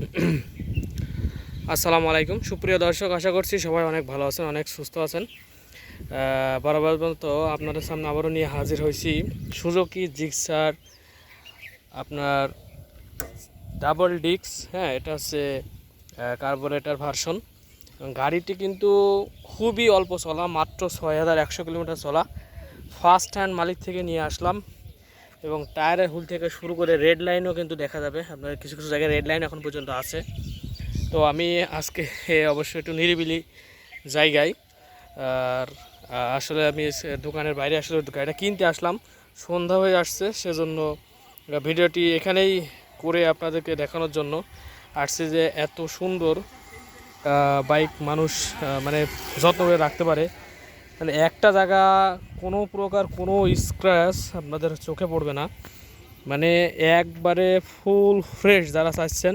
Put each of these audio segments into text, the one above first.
আসসালামু আলাইকুম। সুপ্রিয় দর্শক, আশা করছি সবাই অনেক ভালো আছেন, অনেক সুস্থ আছেন। বরাবর মতো আপনাদের সামনে আবারও নিয়ে হাজির হয়েছি। সুজুকি জিক্সার, আপনার ডাবল ডিক্স হ্যাঁ এটা হচ্ছে কার্বোরেটার ভার্সন। গাড়িটি কিন্তু খুবই অল্প চলা, মাত্র ছয় হাজার একশো কিলোমিটার চলা। ফার্স্ট হ্যান্ড মালিক থেকে নিয়ে আসলাম। এবং টায়ারের হুল থেকে শুরু করে রেড লাইনও কিন্তু দেখা যাবে। আপনার কিছু কিছু জায়গায় রেড লাইন এখন পর্যন্ত আছে। তো আমি আজকে অবশ্যই একটু নিরিবিলি জায়গায়। আর আসলে আমি দোকানের বাইরে আসলে গাড়িটা কিনতে আসলাম। সন্ধ্যা হয়ে আসছে, সেজন্য ভিডিওটি এখানেই করে আপনাদেরকে দেখানোর জন্য। আসছে যে এত সুন্দর বাইক মানুষ মানে যত্ন করে রাখতে পারে। মানে একটা জায়গা কোনো প্রকার কোনো স্ক্র্যাচ আপনাদের চোখে পড়বে না। মানে একবারে ফুল ফ্রেশ যারা চাচ্ছেন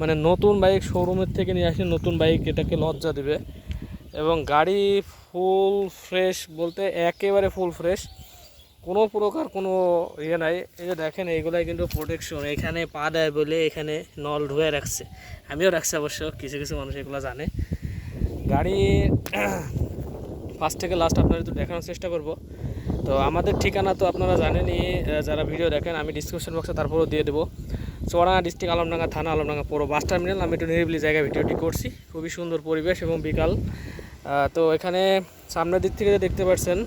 মানে নতুন বাইক শোরুমের থেকে নিয়ে আসে, নতুন বাইক এটাকে লজ্জা দেবে। এবং গাড়ি ফুল ফ্রেশ বলতে একেবারে ফুল ফ্রেশ কোনো প্রকার কোনো ইয়ে নাই। এই যে দেখেন, এইগুলাই কিন্তু প্রোটেকশন এখানে পা দেয় বলে এখানে নল ধুয়ে রাখছে। আমিও রাখছি অবশ্য, কিছু কিছু মানুষ এগুলো জানে। গাড়ি ফার্স্ট থেকে লাস্ট আপনাদের একটু দেখানোর চেষ্টা করব। তো আমাদের ঠিকানা তো আপনারা জানেনই যারা ভিডিও দেখেন, আমি ডিসক্রিপশন বক্সে তারপরেও দিয়ে দেবো। চোরাঙ্গা ডিস্ট্রিক্ট আলমডাঙ্গা থানা আলমডাঙ্গা পুরো বাস টার্মিনাল আমি একটু নিরিবিলি জায়গায় ভিডিওটি করছি। খুবই সুন্দর পরিবেশ এবং বিকাল। তো এখানে সামনের দিক থেকে দেখতে পাচ্ছেন,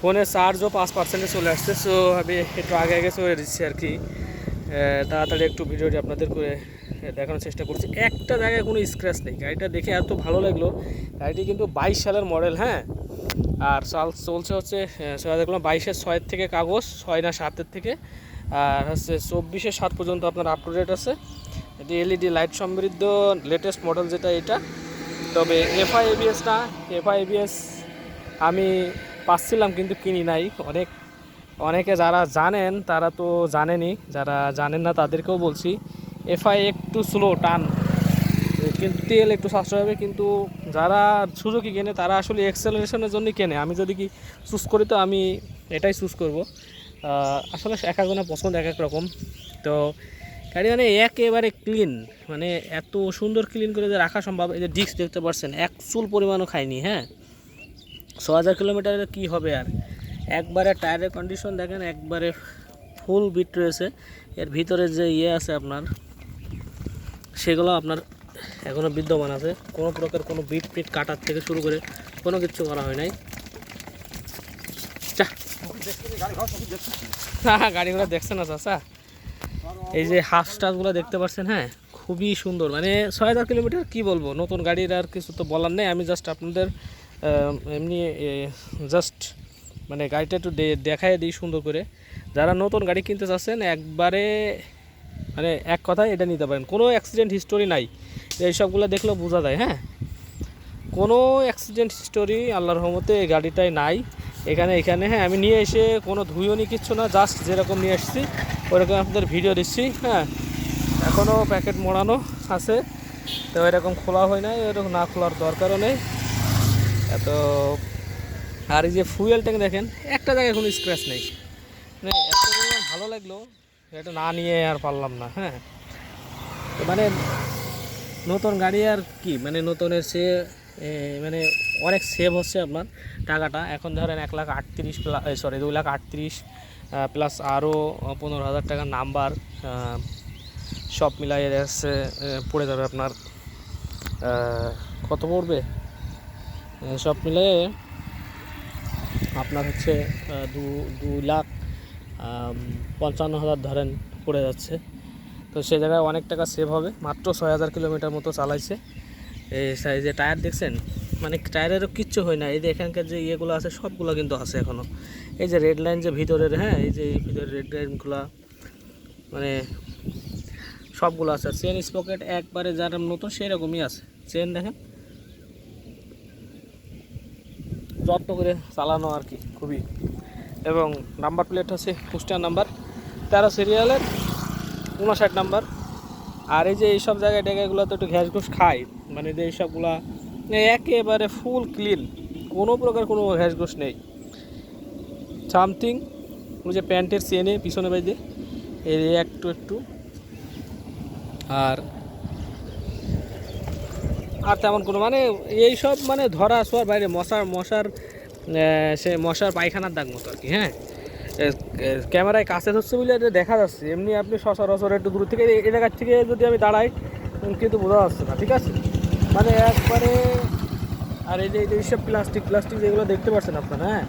ফোনের চার্জও পাঁচ পার্সেন্টে চলে আসছে। সো আমি একটু আগে আগে চলে দিচ্ছি আর কি। তাড়াতাড়ি একটু ভিডিওটি আপনাদের করে দেখানোর চেষ্টা করছি। একটা জায়গায় কোনো স্ক্র্যাচ নেই। গাড়িটা দেখে এত ভালো লাগল। গাড়িটি কিন্তু বাইশ সালের মডেল হ্যাঁ? আর চাল, চলছে হচ্ছে দেখলাম বাইশের ছয়ের থেকে কাগজ, ছয় না সাতের থেকে। আর হচ্ছে চব্বিশের সাত পর্যন্ত আপনার আপ টু ডেট আছে। এটি এলইডি লাইট সমৃদ্ধ লেটেস্ট মডেল যেটা এটা। তবে এফআই এবিএস না এফআই এবিএস আমি পাচ্ছিলাম কিন্তু কিনি নাই। অনেক, অনেকে যারা জানেন তারা তো জানেনি, যারা জানেন না তাদেরকেও বলছি। এফআই একটু স্লো টান। কিন্তু তেল একটু সাশ্রয় হবে, কিন্তু যারা সুযোগই কেনে, তারা আসলে এক্সেলারেশনের জন্য কেনে। আমি যদি কি চুজ করি, তো আমি এটাই চুজ করব। আসলে এক একজনের পছন্দ এক এক রকম। তো গাড়ি মানে একেবারে ক্লিন মানে এত সুন্দর ক্লিন করে যে রাখা সম্ভব। এই যে ডিস্ক দেখতে পাচ্ছেন, এক চুল পরিমাণও খায়নি হ্যাঁ? ছ হাজার কিলোমিটারে কী হবে আর? একবারে টায়ারের কন্ডিশন দেখেন, একবারে ফুল বিট রয়েছে। এর ভিতরে যে ইয়ে আছে আপনার সেগুলো আপনার এখনও বিদ্যমান আছে। কোনো প্রকার কোনো বিট পিট কাটার থেকে শুরু করে কোনো কিছু করা হয় নাই। হ্যাঁ গাড়িগুলো দেখছেন না, চাচা? এই যে হাফ স্টারগুলো দেখতে পাচ্ছেন হ্যাঁ? খুবই সুন্দর। মানে ছয় হাজার কিলোমিটার কী বলব? নতুন গাড়ির আর কিছু তো বলার নেই। আমি জাস্ট আপনাদের এমনি জাস্ট মানে গাড়িটা একটু দেখাই দিই সুন্দর করে। যারা নতুন গাড়ি কিনতে চাচ্ছেন, একবারে মানে এক কথায় এটা নিতে পারেন। কোনো অ্যাক্সিডেন্ট হিস্টোরি নাই। এই সবগুলো দেখলেও বোঝা যায় হ্যাঁ? কোনো অ্যাক্সিডেন্ট হিস্টোরি আল্লাহর রহমতে এই গাড়িটায় নাই। এখানে এখানে হ্যাঁ আমি নিয়ে এসে কোনো ধুইও কিচ্ছু না জাস্ট যেরকম নিয়ে এসেছি ওরকম আপনাদের ভিডিও দিচ্ছি হ্যাঁ? এখনও প্যাকেট মোড়ানো আছে। তো এরকম খোলা হয় নাই, এরকম না খোলার দরকারও নেই। এত, আর এই যে ফুয়েল ট্যাঙ্ক দেখেন, একটা জায়গায় কোনো স্ক্র্যাচ নেই। মানে এত ভালো লাগল। এটা না নিয়ে আর পারলাম না হ্যাঁ। মানে নতুন গাড়ি আর কি? মানে নতুনের সে মানে অনেক সেভ হচ্ছে আপনার টাকাটা। এখন ধরেন এক লাখ আটত্রিশ প্লাস সরি দুই লাখ আটত্রিশ প্লাস আরও পনেরো হাজার টাকার নাম্বার সব মিলাই এসে পড়ে যাবে আপনার কত পড়বে? সব মিলিয়ে আপনার হচ্ছে দু দু লাখ পঞ্চান্ন হাজার ধরেন পড়ে যাচ্ছে। তো সে জায়গায় অনেক টাকা সেভ হবে। মাত্র ছয় হাজার কিলোমিটার মতো চালাইছে। এই সাইজে টায়ার দেখছেন? মানে টায়ারেরও কিচ্ছু হয় না। এই যে এখানকার যে ইয়েগুলো আছে, সবগুলো কিন্তু আছে এখনও এই যে রেড লাইন যে ভিতরের হ্যাঁ এই যে ভিতরের রেড লাইনগুলো মানে সবগুলো আছে। চেন স্পকেট একবারে যারা নতুন সেরকমই আছে। চেন দেখেন? যত্ন করে চালানো আর কি, খুবই। এবং নাম্বার প্লেট হচ্ছে কুষ্টিয়া নাম্বার, তেরো সিরিয়ালের উনষাট নাম্বার। আর এই যে এইসব জায়গায় জায়গাগুলোতে একটু ঘ্যাস ঘুষ খায় মানে যে এইসবগুলা একেবারে ফুল ক্লিন কোনো প্রকার কোনো ঘ্যাস ঘুষ নেই। সামথিং, ওই যে প্যান্টের চেনে পিছনে বাইদে এই একটু একটু। আর আর তেমন কোনো মানে এই সব মানে ধরা ছোঁয়ার বাইরে, মশার মশার সে মশার পায়খানার দাগ মতো আর কি হ্যাঁ? ক্যামেরায় কাছে ধরছে বলে এটা দেখা যাচ্ছে। এমনি আপনি সচরাচর একটু দূর থেকে জায়গার থেকে যদি আমি দাঁড়াই কিন্তু বোঝা যাচ্ছে না, ঠিক আছে? মানে একবারে, আর এই যে এই যে এইসব প্লাস্টিক প্লাস্টিক যেগুলো দেখতে পাচ্ছেন আপনারা হ্যাঁ?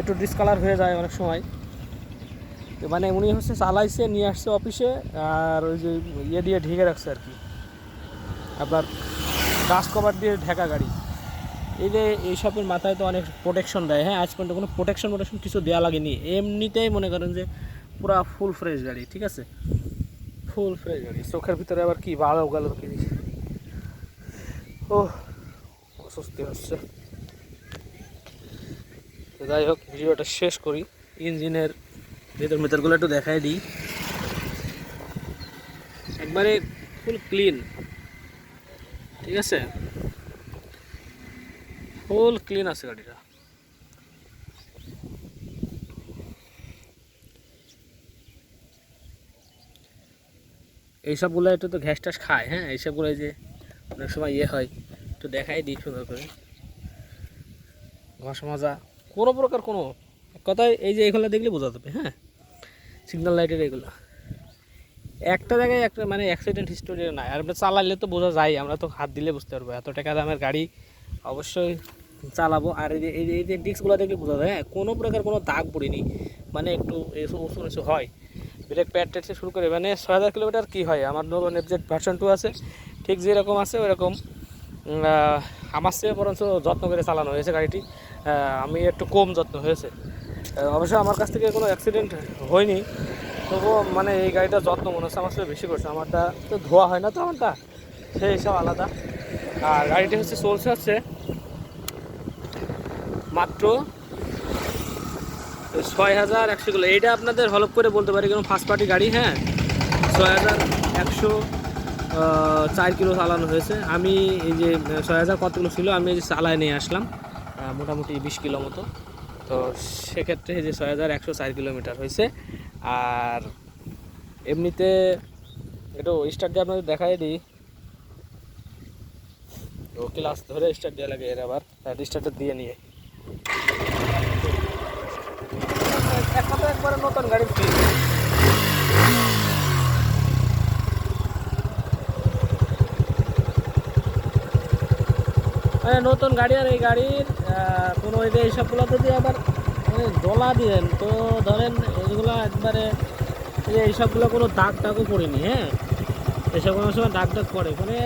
একটু ডিসকালার হয়ে যায় অনেক সময়। মানে উনি হচ্ছে চালাইছে, নিয়ে আসছে অফিসে, আর ওই যে ইয়ে দিয়ে ঢেকে রাখছে আর কি। আপনার ডাস্ট কভার দিয়ে ঢাকা গাড়ি। এই যে এইসবের মাথায় তো অনেক প্রোটেকশন দেয়। হ্যাঁ আজ পর্যন্ত কোনো প্রোটেকশন প্রোটেকশন কিছু দেওয়া লাগেনি। এমনিতেই মনে করেন যে পুরা ফুল ফ্রেশ গাড়ি, ঠিক আছে? ফুল ফ্রেশ গাড়ি। চোখের ভিতরে আবার কি ভালো গেল কি? ও অস্বস্তি হচ্ছে। যাই হোক, ভিডিওটা শেষ করি। ইঞ্জিনের ভেতর ভেতরগুলো একটু দেখাই দিই। একবারে ফুল ক্লিন ঠিক আছে? ফুল ক্লিন আছে গাড়িটা। এইসবগুলো একটু তো ঘ্যাস ট্যাস খায় হ্যাঁ? এইসবগুলো এই যে অনেক সময় ইয়ে হয়, একটু দেখাই দিই সুন্দর করে। ঘষ মাজা, কোনো প্রকার কোনো কথায় এই যে এইগুলো দেখলে বোঝা যাবে হ্যাঁ? সিগন্যাল লাইটের এগুলো। একটা জায়গায় একটা মানে অ্যাক্সিডেন্ট হিস্টোরি নাই। আর চালালে তো বোঝা যায়, আমরা তো হাত দিলে বুঝতে পারব। এত টাকা দামের গাড়ি, অবশ্যই চালাবো। আর এই যে এই যে ডিস্কগুলো দেখলে বোঝা যায় হ্যাঁ কোনো প্রকার কোনো দাগ পড়েনি। মানে একটু উঁচু নিচু হয়। ব্রেক প্যাড থেকে শুরু করে মানে ছয় হাজার কিলোমিটার কী হয়? আমার নতুন এফজেড ভার্সন টু আছে। ঠিক যেরকম আছে, ওইরকম আমার চেয়ে বরঞ্চ যত্ন করে চালানো হয়েছে গাড়িটি। আমি একটু কম যত্ন হয়েছে। অবশ্য আমার কাছ থেকে কোনো অ্যাক্সিডেন্ট হয়নি। তবুও মানে এই গাড়িটার যত্ন মনে হচ্ছে, আমার সাথে বেশি করছে। আমারটা তো ধোয়া হয় না তো, আমারটা। সেই হিসাব আলাদা। আর গাড়িটি হচ্ছে, চলছে হচ্ছে মাত্র ছয় হাজার একশো কিলো। এইটা আপনাদের হলপ করে বলতে পারি, কোনো ফার্স্ট পার্টি গাড়ি হ্যাঁ? ছয় হাজার একশো চার কিলো চালানো হয়েছে। আমি এই যে ছয় হাজার কত কিলো ছিল, আমি এই যে চালায় নিয়ে আসলাম মোটামুটি বিশ কিলো মতো। তো সেক্ষেত্রে যে ছয় হাজার একশো চার কিলোমিটার হয়েছে। আর এমনিতে একটু স্টার্ট দিয়ে আপনাদের দেখাই দিই। তো ক্লাস ধরে স্টার্ট দেওয়া লাগে এর আবার। স্টার্টটা দিয়ে নিয়ে। নতুন গাড়ি আর এই গাড়ির কোনো ওই যে এইসবগুলো যদি আবার ডলা দিলেন তো ধরেন এইগুলো একবারে এইসবগুলো কোনো দাগ টাগও পড়েনি হ্যাঁ? এসব কোনো সময় দাগ টাগ পড়ে। মানে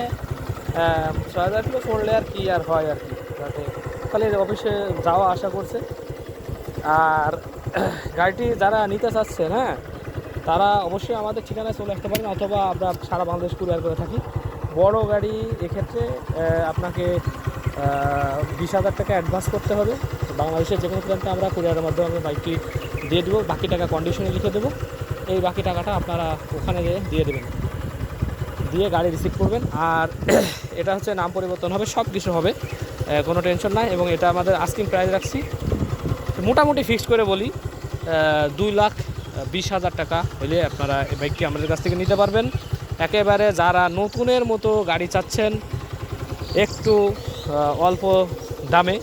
ছয় হাজার কিলো করলে আর কি আর হয় আর কি? খালি অফিসে যাওয়া আশা করছে। আর গাড়িটি যারা নিতে চাচ্ছেন হ্যাঁ তারা অবশ্যই আমাদের ঠিকানায় চলে আসতে পারেন, অথবা আমরা সারা বাংলাদেশ কুরিয়ার করে থাকি। বড় গাড়ি এক্ষেত্রে আপনাকে বিশ হাজার টাকা অ্যাডভান্স করতে হবে। বাংলাদেশের যে কোনো প্রান্তে আমরা কুরিয়ারের মাধ্যমে আমরা বাইকটি দিয়ে দেবো, বাকি টাকা কন্ডিশনে লিখে দেবো। এই বাকি টাকাটা আপনারা ওখানে গিয়ে দিয়ে দেবেন। দিয়ে গাড়ি রিসিভ করবেন। আর এটা হচ্ছে নাম পরিবর্তন হবে সব কিছু হবে। কোনো টেনশন নাই এবং এটা আমাদের আস্কিং প্রাইস রাখছি। মোটামুটি ফিক্সড করে বলি দুই লাখ বিশ হাজার টাকা হলে আপনারা এই বাইকটি আমাদের কাছ থেকে নিতে পারবেন। একেবারে যারা নতুনের মতো গাড়ি চাচ্ছেন, একটু অল্প দামে,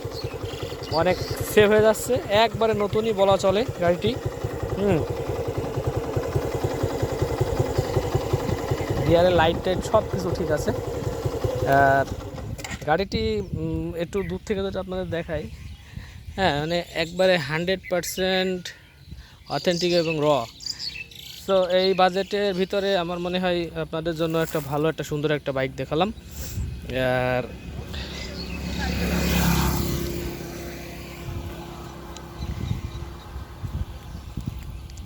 অনেক সেভ হয়ে যাচ্ছে। একবারে নতুনই বলা চলে গাড়িটি। হুম। গিয়ারের লাইট টাইট সব কিছু ঠিক আছে। গাড়িটি একটু দূর থেকে যদি আপনাদের দেখাই হ্যাঁ মানে একবারে হান্ড্রেড পারসেন্ট অথেন্টিক এবং র সো এই বাজেটের ভিতরে আমার মনে হয় আপনাদের জন্য একটা ভালো, একটা সুন্দর একটা বাইক দেখালাম। আর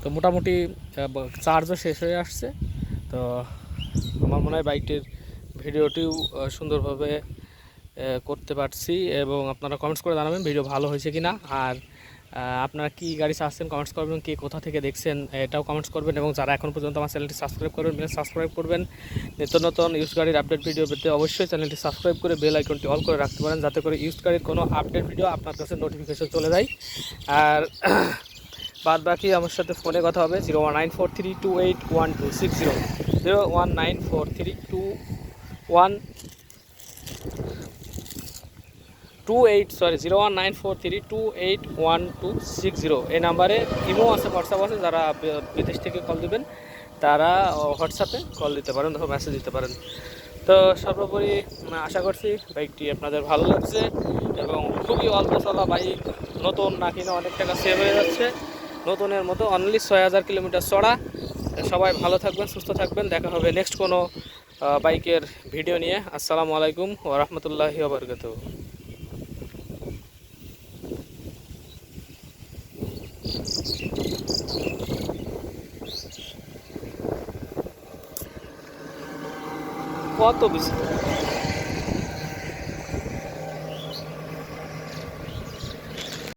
তো মোটামুটি চার্জও শেষ হয়ে আসছে। তো আমার মনে হয় বাইকটির ভিডিওটিও সুন্দরভাবে করতে পারছি এবং আপনারা কমেন্টস করে জানাবেন ভিডিও ভালো হয়েছে কি না আর আপনারা কি গাড়ি চাচ্ছেন কমেন্টস করবেন, কে কোথা থেকে দেখছেন, এটাও কমেন্টস করবেন এবং যারা এখন পর্যন্ত আমার চ্যানেলটি সাবস্ক্রাইব করবেন সাবস্ক্রাইব করবেন। নিত্য নতুন ইউজ গাড়ির আপডেট ভিডিও পেতে অবশ্যই চ্যানেলটি সাবস্ক্রাইব করে বেল আইকনটি অল করে রাখতে পারেন, যাতে করে ইউজ গাড়ির কোনো আপডেট ভিডিও আপনার কাছে নোটিফিকেশন চলে যায়। আর, বাদ বাকি আমার সাথে ফোনে কথা হবে zero one nine four three two eight one two six zero zero one nine four three two one two eight sorry zero one nine four three two eight one two six zero এই নাম্বারে imo আছে WhatsApp আছে, যারা বিদেশ থেকে call দিবেন, তারা হোয়াটসঅ্যাপে কল দিতে পারেন অথবা মেসেজ দিতে পারেন। তো সর্বোপরি আশা করছি বাইকটি আপনাদের ভালো লাগছে এবং খুবই অল্প চলা বাইক নতুন না কিনে অনেক টাকা সেভ হয়ে যাচ্ছে। নতুনের মতো অনলি ছয় হাজার কিলোমিটার চড়া। সবাই ভালো থাকবেন, সুস্থ থাকবেন। দেখা হবে নেক্সট কোনো বাইকের ভিডিও নিয়ে। আসসালামু আলাইকুম ও রহমতুল্লাহি ওবরকাত কত বেশি